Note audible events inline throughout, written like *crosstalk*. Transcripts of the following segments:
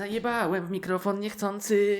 zajebałem w mikrofon niechcący.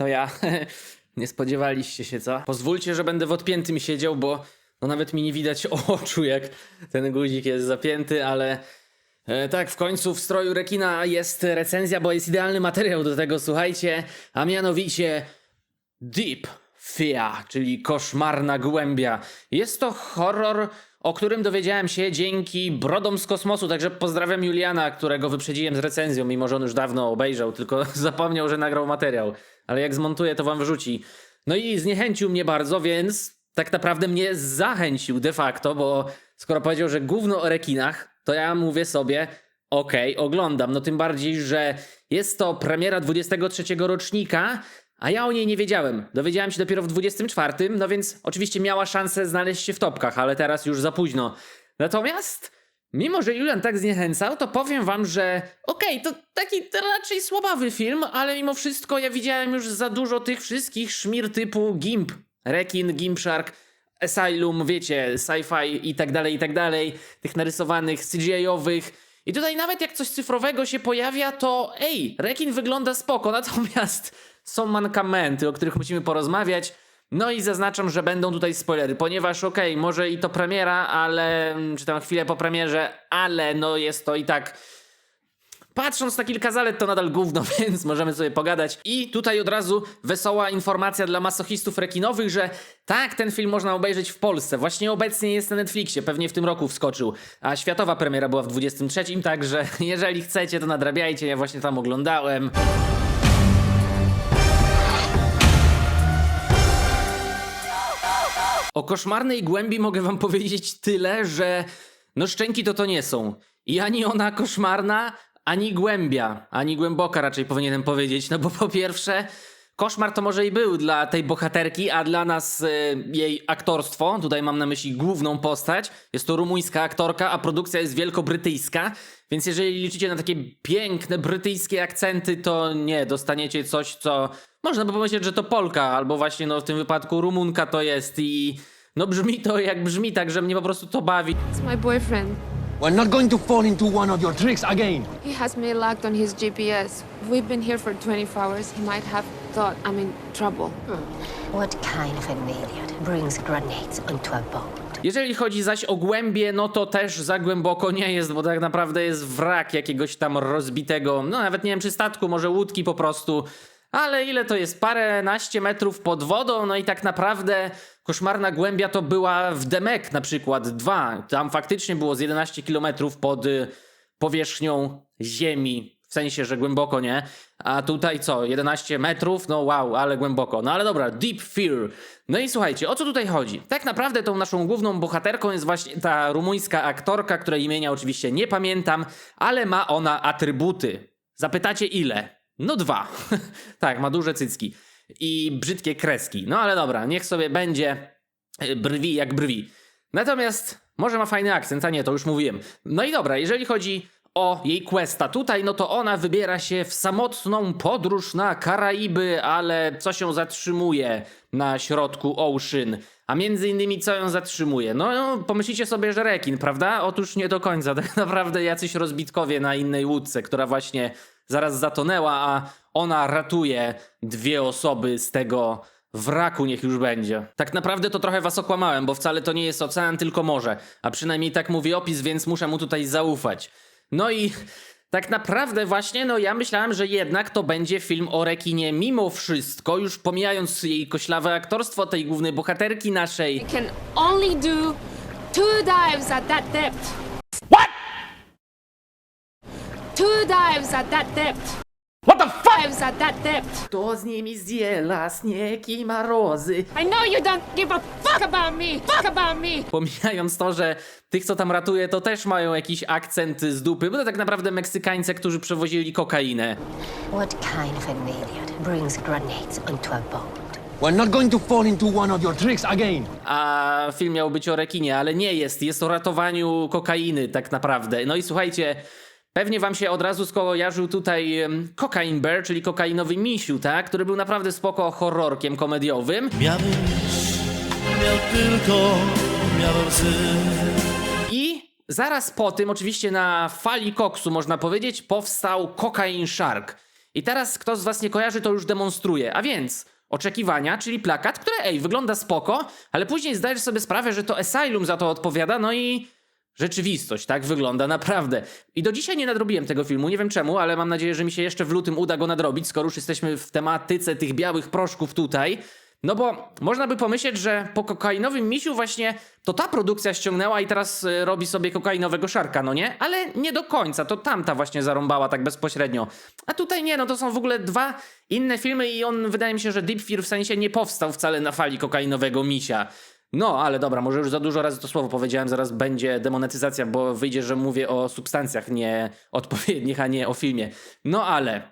To ja. *laughs* Nie spodziewaliście się, co? Pozwólcie, że będę w odpiętym siedział, bo no nawet mi nie widać *laughs* oczu, jak ten guzik jest zapięty, ale e, tak, w końcu w stroju rekina jest recenzja, bo jest idealny materiał do tego, słuchajcie, a mianowicie Deep Fear, czyli koszmarna głębia. Jest to horror, o którym dowiedziałem się dzięki brodom z kosmosu, także pozdrawiam Juliana, którego wyprzedziłem z recenzją, mimo że on już dawno obejrzał, tylko *laughs* zapomniał, że nagrał materiał. Ale jak zmontuję, to wam wrzuci. No i zniechęcił mnie bardzo, więc tak naprawdę mnie zachęcił de facto, bo skoro powiedział, że gówno o rekinach, to ja mówię sobie, okej, oglądam. No tym bardziej, że jest to premiera 23 rocznika, a ja o niej nie wiedziałem. Dowiedziałem się dopiero w 24, no więc oczywiście miała szansę znaleźć się w topkach, ale teraz już za późno. Natomiast, mimo że Julian tak zniechęcał, to powiem wam, że okej, to taki raczej słabawy film, ale mimo wszystko ja widziałem już za dużo tych wszystkich szmir typu Gimp, Rekin, Gimp Shark, Asylum, wiecie, sci-fi i tak dalej, i tak dalej, tych narysowanych, CGI-owych. I tutaj nawet jak coś cyfrowego się pojawia, to ej, rekin wygląda spoko, *laughs* natomiast są mankamenty, o których musimy porozmawiać. No i zaznaczam, że będą tutaj spoilery, ponieważ okej, może i to premiera, ale, czy tam chwilę po premierze, ale no jest to i tak Patrząc na kilka zalet, to nadal gówno, *laughs* więc możemy sobie pogadać. I tutaj od razu wesoła informacja dla masochistów rekinowych, że tak, ten film można obejrzeć w Polsce. Właśnie obecnie jest na Netflixie, pewnie w tym roku wskoczył. A światowa premiera była w 23, także *laughs* jeżeli chcecie, to nadrabiajcie, ja właśnie tam oglądałem. O koszmarnej głębi mogę wam powiedzieć tyle, że no szczęki to to nie są. I ani ona koszmarna, ani głębia, ani głęboka raczej powinienem powiedzieć. No bo po pierwsze, koszmar to może i był dla tej bohaterki, a dla nas y, jej aktorstwo, tutaj mam na myśli główną postać, jest to rumuńska aktorka, a produkcja jest wielkobrytyjska, więc jeżeli liczycie na takie piękne brytyjskie akcenty, to nie, dostaniecie coś, co można by pomyśleć, że to Polka, albo właśnie no w tym wypadku Rumunka to jest i no brzmi to jak brzmi, tak że mnie po prostu to bawi. It's my boyfriend. We're not going to fall into one of your tricks again. He has me locked on his GPS. We've been here for 24 hours. He might have thought I'm in trouble. What kind of an idiot brings grenades onto a boat? Jeżeli chodzi zaś o głębie, no to też za głęboko nie jest, bo tak naprawdę jest wrak jakiegoś tam rozbitego, no nawet nie wiem czy statku, może łódki po prostu. Ale ile to jest? Parę naście metrów pod wodą, no i tak naprawdę koszmarna głębia to była w Demek na przykład, dwa. Tam faktycznie było z 11 kilometrów pod y, powierzchnią ziemi. W sensie, że głęboko, nie? A tutaj co? 11 metrów? No wow, ale głęboko. No ale dobra, Deep Fear. No i słuchajcie, o co tutaj chodzi? Tak naprawdę tą naszą główną bohaterką jest właśnie ta rumuńska aktorka, której imienia oczywiście nie pamiętam, ale ma ona atrybuty. Zapytacie ile? No dwa. *laughs* tak, ma duże cycki. I brzydkie kreski. No ale dobra, niech sobie będzie y, brwi jak brwi. Natomiast może ma fajny akcent, a nie, to już mówiłem. No i dobra, jeżeli chodzi o jej questa tutaj, no to ona wybiera się w samotną podróż na Karaiby, ale co się zatrzymuje na środku Ocean? A między innymi co ją zatrzymuje? No, no pomyślicie sobie, że rekin, prawda? Otóż nie do końca. *laughs* Tak naprawdę jacyś rozbitkowie na innej łódce, która właśnie zaraz zatonęła, a ona ratuje dwie osoby z tego wraku, niech już będzie. Tak naprawdę to trochę was okłamałem, bo wcale to nie jest ocean, tylko morze. A przynajmniej tak mówi opis, więc muszę mu tutaj zaufać. No i tak naprawdę właśnie, no ja myślałem, że jednak to będzie film o rekinie mimo wszystko, już pomijając jej koślawe aktorstwo tej głównej bohaterki naszej. Can only do two dives at that depth. Two dives at that depth. What the fuck? Dives at that depth. Kto z nimi zdziela śnieg i marozy? I know you don't give a fuck about me. Fuck about me. Pomijając to, że tych, co tam ratuje, to też mają jakiś akcent z dupy, bo to tak naprawdę Meksykańcy, którzy przewozili kokainę. What kind of an idiot brings grenades onto a boat? We're not going to fall into one of your tricks again. A film miał być o rekinie, ale nie jest. Jest o ratowaniu kokainy tak naprawdę. No i słuchajcie, pewnie wam się od razu skojarzył tutaj Cocaine Bear, czyli kokainowy misiu, tak? Który był naprawdę spoko horrorkiem komediowym. Miałem miał tylko, miał łzy. I zaraz po tym, oczywiście na fali koksu, można powiedzieć, powstał Cocaine Shark. I teraz kto z was nie kojarzy, to już demonstruje. A więc oczekiwania, czyli plakat, który, ej, wygląda spoko, ale później zdajesz sobie sprawę, że to Asylum za to odpowiada, no i rzeczywistość, tak wygląda naprawdę. I do dzisiaj nie nadrobiłem tego filmu, nie wiem czemu, ale mam nadzieję, że mi się jeszcze w lutym uda go nadrobić, skoro już jesteśmy w tematyce tych białych proszków tutaj. No bo można by pomyśleć, że po kokainowym misiu właśnie to ta produkcja ściągnęła i teraz y, robi sobie kokainowego szarka, no nie? Ale nie do końca, to tamta właśnie zarąbała tak bezpośrednio. A tutaj nie, no to są w ogóle dwa inne filmy i on wydaje mi się, że Deep Fear w sensie nie powstał wcale na fali kokainowego misia. No, ale dobra, może już za dużo razy to słowo powiedziałem, zaraz będzie demonetyzacja, bo wyjdzie, że mówię o substancjach nie odpowiednich, a nie o filmie. No ale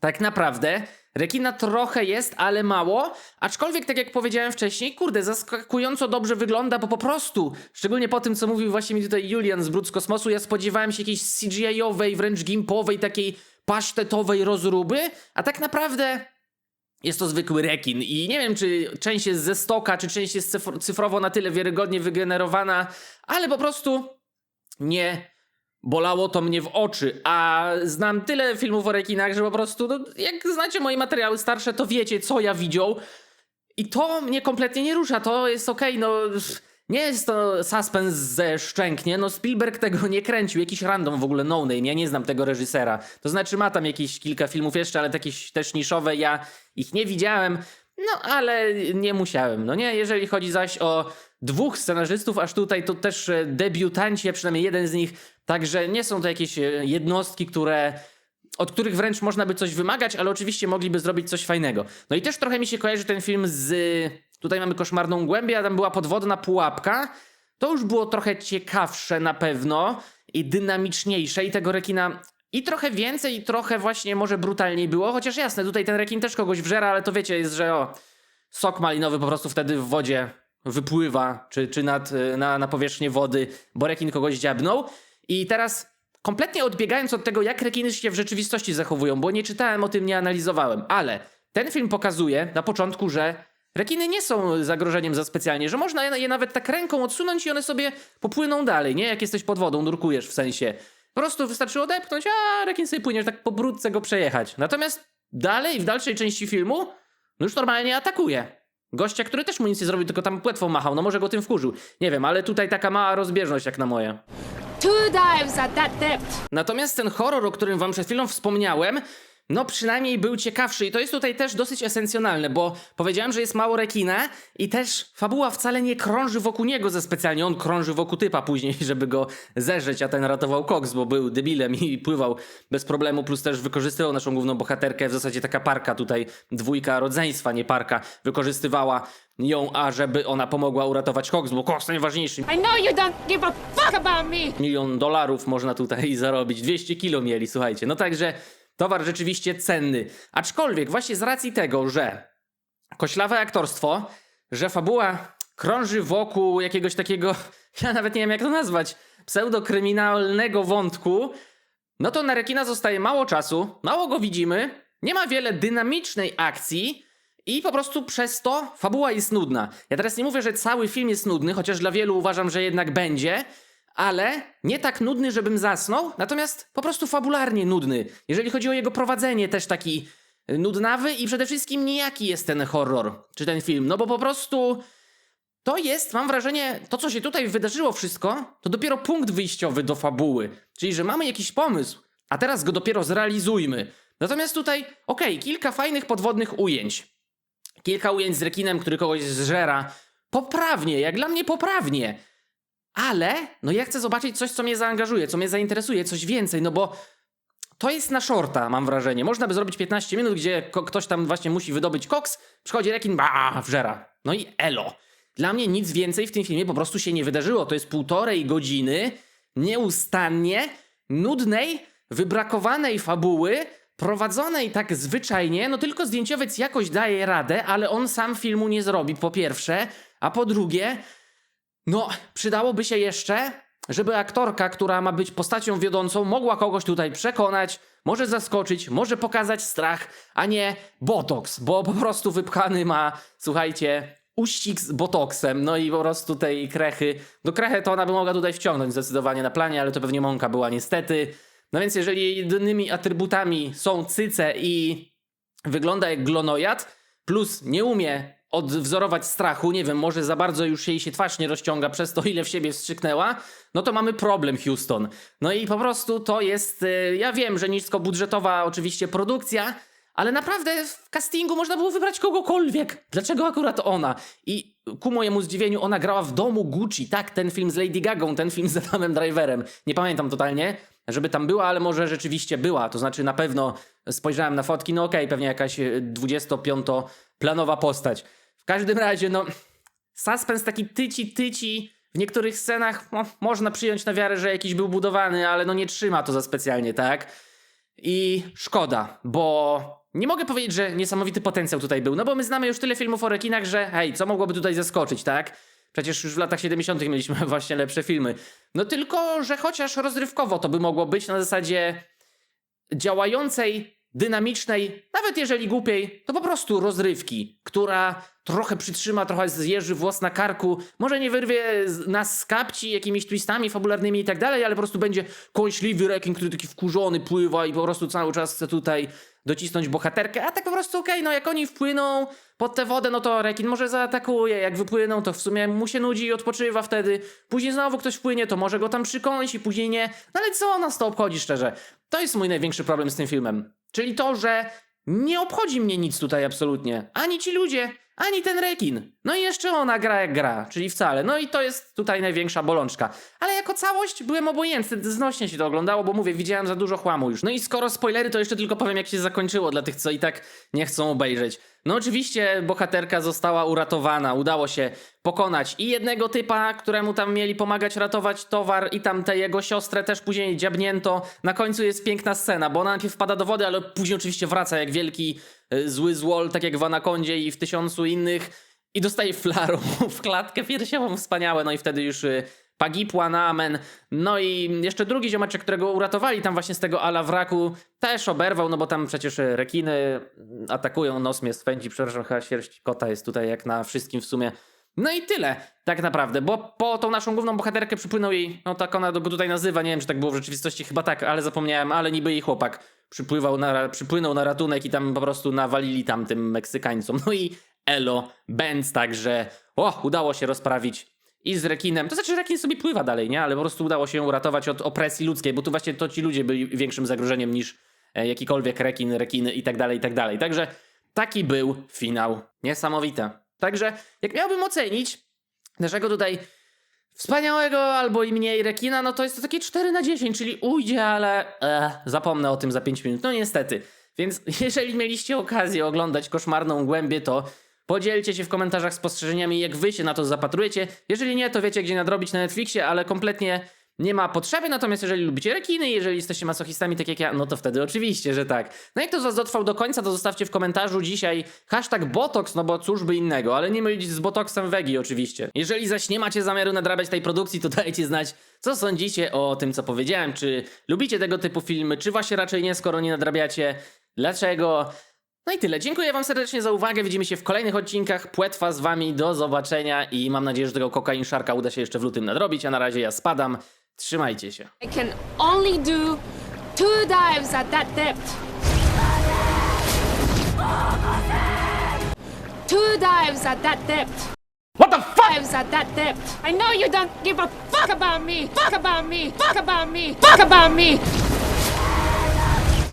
tak naprawdę rekina trochę jest, ale mało, aczkolwiek tak jak powiedziałem wcześniej, kurde, zaskakująco dobrze wygląda, bo po prostu, szczególnie po tym, co mówił właśnie mi tutaj Julian z Brud z Kosmosu, ja spodziewałem się jakiejś CGI-owej, wręcz gimpowej, takiej pasztetowej rozruby, a tak naprawdę jest to zwykły rekin i nie wiem, czy część jest ze stoka, czy część jest cyfr- cyfrowo na tyle wiarygodnie wygenerowana, ale po prostu nie bolało to mnie w oczy, a znam tyle filmów o rekinach, że po prostu, no, jak znacie moje materiały starsze, to wiecie, co ja widział. I to mnie kompletnie nie rusza, to jest okej, no... Nie jest to suspens ze szczęknie, no Spielberg tego nie kręcił, jakiś random w ogóle no name, ja nie znam tego reżysera. To znaczy ma tam jakieś kilka filmów jeszcze, ale takie też niszowe, ja ich nie widziałem, no ale nie musiałem, no nie? Jeżeli chodzi zaś o dwóch scenarzystów, aż tutaj to też e, debiutanci, a przynajmniej jeden z nich, także nie są to jakieś e, jednostki, które od których wręcz można by coś wymagać, ale oczywiście mogliby zrobić coś fajnego. No i też trochę mi się kojarzy ten film z. Tutaj mamy koszmarną głębię, a tam była podwodna pułapka. To już było trochę ciekawsze na pewno i dynamiczniejsze, i tego rekina. I trochę więcej, i trochę właśnie może brutalniej było, chociaż jasne, tutaj ten rekin też kogoś wżera, ale to wiecie, jest, że o, sok malinowy po prostu wtedy w wodzie wypływa, czy, czy nad, y, na, na powierzchnię wody, bo rekin kogoś dziabnął. I teraz kompletnie odbiegając od tego, jak rekiny się w rzeczywistości zachowują, bo nie czytałem o tym, nie analizowałem, ale ten film pokazuje na początku, że rekiny nie są zagrożeniem za specjalnie, że można je nawet tak ręką odsunąć i one sobie popłyną dalej, nie? Jak jesteś pod wodą, nurkujesz w sensie. Po prostu wystarczy odepchnąć, a rekin sobie płynie, tak po brudce go przejechać. Natomiast dalej, w dalszej części filmu, no już normalnie atakuje. Gościa, który też mu nic nie zrobił, tylko tam płetwą machał, no może go tym wkurzył. Nie wiem, ale tutaj taka mała rozbieżność jak na moje. Two dives at that depth. Natomiast ten horror, o którym wam przed chwilą wspomniałem, no przynajmniej był ciekawszy i to jest tutaj też dosyć esencjonalne, bo powiedziałem, że jest mało rekina i też fabuła wcale nie krąży wokół niego ze specjalnie, on krąży wokół typa później, *laughs* żeby go zerzeć, a ten ratował Cox, bo był debilem i pływał bez problemu, plus też wykorzystywał naszą główną bohaterkę, w zasadzie taka parka tutaj, dwójka rodzeństwa, nie parka, wykorzystywała ją, a żeby ona pomogła uratować Cox, bo Cox najważniejszy, I know you don't give a fuck about me. milion dolarów można tutaj *laughs* zarobić. 200 kilo mieli, słuchajcie. No także towar rzeczywiście cenny. Aczkolwiek właśnie z racji tego, że koślawe aktorstwo, że fabuła krąży wokół jakiegoś takiego, *laughs* ja nawet nie wiem jak to nazwać, pseudokryminalnego wątku, no to na rekina zostaje mało czasu, mało go widzimy, nie ma wiele dynamicznej akcji i po prostu przez to fabuła jest nudna. Ja teraz nie mówię, że cały film jest nudny, chociaż dla wielu uważam, że jednak będzie, ale nie tak nudny, żebym zasnął, natomiast po prostu fabularnie nudny. Jeżeli chodzi o jego prowadzenie, też taki y, nudnawy i przede wszystkim nijaki jest ten horror, czy ten film, no bo po prostu to jest, mam wrażenie, to co się tutaj wydarzyło wszystko, to dopiero punkt wyjściowy do fabuły. Czyli, że mamy jakiś pomysł, a teraz go dopiero zrealizujmy. Natomiast tutaj, okej, kilka fajnych podwodnych ujęć. Kilka ujęć z rekinem, który kogoś zżera. Poprawnie, jak dla mnie poprawnie. Ale, no ja chcę zobaczyć coś, co mnie zaangażuje, co mnie zainteresuje, coś więcej, no bo to jest na shorta, mam wrażenie. Można by zrobić 15 minut, gdzie ktoś tam właśnie musi wydobyć koks, przychodzi rekin, ba, wżera. No i elo. Dla mnie nic więcej w tym filmie po prostu się nie wydarzyło. To jest półtorej godziny nieustannie nudnej, wybrakowanej fabuły, prowadzonej tak zwyczajnie, no tylko zdjęciowiec jakoś daje radę, ale on sam filmu nie zrobi, po pierwsze, a po drugie, no, przydałoby się jeszcze, żeby aktorka, która ma być postacią wiodącą, mogła kogoś tutaj przekonać, może zaskoczyć, może pokazać strach, a nie botoks, bo po prostu wypchany ma, słuchajcie, uścisk z botoksem, no i po prostu tej krechy. Do krechę to ona by mogła tutaj wciągnąć zdecydowanie na planie, ale to pewnie mąka była niestety. No więc jeżeli jedynymi atrybutami są cyce i wygląda jak glonojad, plus nie umie odwzorować strachu, nie wiem, może za bardzo już jej się twarz nie rozciąga przez to, ile w siebie wstrzyknęła, no to mamy problem, Houston. No i po prostu to jest, y, ja wiem, że niskobudżetowa oczywiście produkcja, ale naprawdę w castingu można było wybrać kogokolwiek. Dlaczego akurat ona? I ku mojemu zdziwieniu ona grała w domu Gucci, tak, ten film z Lady Gagą, ten film z Adamem Driverem. Nie pamiętam totalnie, żeby tam była, ale może rzeczywiście była. To znaczy na pewno spojrzałem na fotki, no okej, pewnie jakaś e, 25-planowa postać. Każdym razie, no, suspens taki tyci, tyci. W niektórych scenach no, można przyjąć na wiarę, że jakiś był budowany, ale no nie trzyma to za specjalnie, tak? I szkoda, bo nie mogę powiedzieć, że niesamowity potencjał tutaj był, no bo my znamy już tyle filmów o rekinach, że hej, co mogłoby tutaj zaskoczyć, tak? Przecież już w latach 70. mieliśmy *laughs* właśnie lepsze filmy. No tylko, że chociaż rozrywkowo to by mogło być na zasadzie działającej, dynamicznej, nawet jeżeli głupiej, to po prostu rozrywki, która trochę przytrzyma, trochę zjeży włos na karku, może nie wyrwie nas z kapci jakimiś twistami fabularnymi i tak dalej, ale po prostu będzie kąśliwy rekin, który taki wkurzony pływa i po prostu cały czas chce tutaj docisnąć bohaterkę, a tak po prostu okej, no jak oni wpłyną pod tę wodę, no to rekin może zaatakuje, jak wypłyną, to w sumie mu się nudzi i odpoczywa wtedy, później znowu ktoś wpłynie, to może go tam przykąsi, później nie, no ale co nas to obchodzi szczerze? To jest mój największy problem z tym filmem, czyli to, że nie obchodzi mnie nic tutaj absolutnie, ani ci ludzie, ani ten rekin. No i jeszcze ona gra jak gra, czyli wcale. No i to jest tutaj największa bolączka. Ale jako całość byłem obojętny, znośnie się to oglądało, bo mówię, widziałem za dużo chłamu już. No i skoro spoilery, to jeszcze tylko powiem, jak się zakończyło dla tych, co i tak nie chcą obejrzeć. No oczywiście bohaterka została uratowana, udało się pokonać i jednego typa, któremu tam mieli pomagać ratować towar i tam tę jego siostrę też później dziabnięto. Na końcu jest piękna scena, bo ona najpierw wpada do wody, ale później oczywiście wraca jak wielki y, zły złol, tak jak w Anakondzie i w tysiącu innych i dostaje flarą *laughs* w klatkę piersiową, wspaniałe, no i wtedy już y, pagipła na amen. No i jeszcze drugi ziomeczek, którego uratowali tam właśnie z tego ala wraku, też oberwał, no bo tam przecież y, rekiny mm, atakują, nos mnie swędzi, przepraszam, chyba sierść kota jest tutaj jak na wszystkim w sumie. No i tyle, tak naprawdę, bo po tą naszą główną bohaterkę przypłynął jej, no tak ona go tutaj nazywa, nie wiem czy tak było w rzeczywistości, chyba tak, ale zapomniałem, ale niby jej chłopak przypływał na, przypłynął na ratunek i tam po prostu nawalili tam tym Meksykańcom. No i elo, Benz także, o, udało się rozprawić i z rekinem, to znaczy rekin sobie pływa dalej, nie, ale po prostu udało się uratować od opresji ludzkiej, bo tu właśnie to ci ludzie byli większym zagrożeniem niż e, jakikolwiek rekin, rekiny i tak dalej, i tak dalej. Także taki był finał. Niesamowite. Także jak miałbym ocenić, dlaczego tutaj wspaniałego albo i mniej rekina, no to jest to takie 4 na 10, czyli ujdzie, ale e, zapomnę o tym za 5 minut. No niestety. Więc *laughs* jeżeli mieliście okazję oglądać koszmarną głębię, to podzielcie się w komentarzach spostrzeżeniami, jak wy się na to zapatrujecie. Jeżeli nie, to wiecie, gdzie nadrobić na Netflixie, ale kompletnie nie ma potrzeby, natomiast jeżeli lubicie rekiny, jeżeli jesteście masochistami tak jak ja, no to wtedy oczywiście, że tak. No jak to z was dotrwał do końca, to zostawcie w komentarzu dzisiaj hashtag Botox, no bo cóż by innego, ale nie mylić z Botoxem Wegi oczywiście. Jeżeli zaś nie macie zamiaru nadrabiać tej produkcji, to dajcie znać, co sądzicie o tym, co powiedziałem. Czy lubicie tego typu filmy, czy właśnie raczej nie, skoro nie nadrabiacie? Dlaczego? No i tyle. Dziękuję wam serdecznie za uwagę. Widzimy się w kolejnych odcinkach. Płetwa z wami. Do zobaczenia i mam nadzieję, że tego kokain szarka uda się jeszcze w lutym nadrobić, a na razie ja spadam. Trzymajcie się. I can only do two dives at that depth. Two dives at that depth. What the fuck? Dives at that depth. I know you don't give a fuck about me. Fuck about me. Fuck about me. Fuck about me.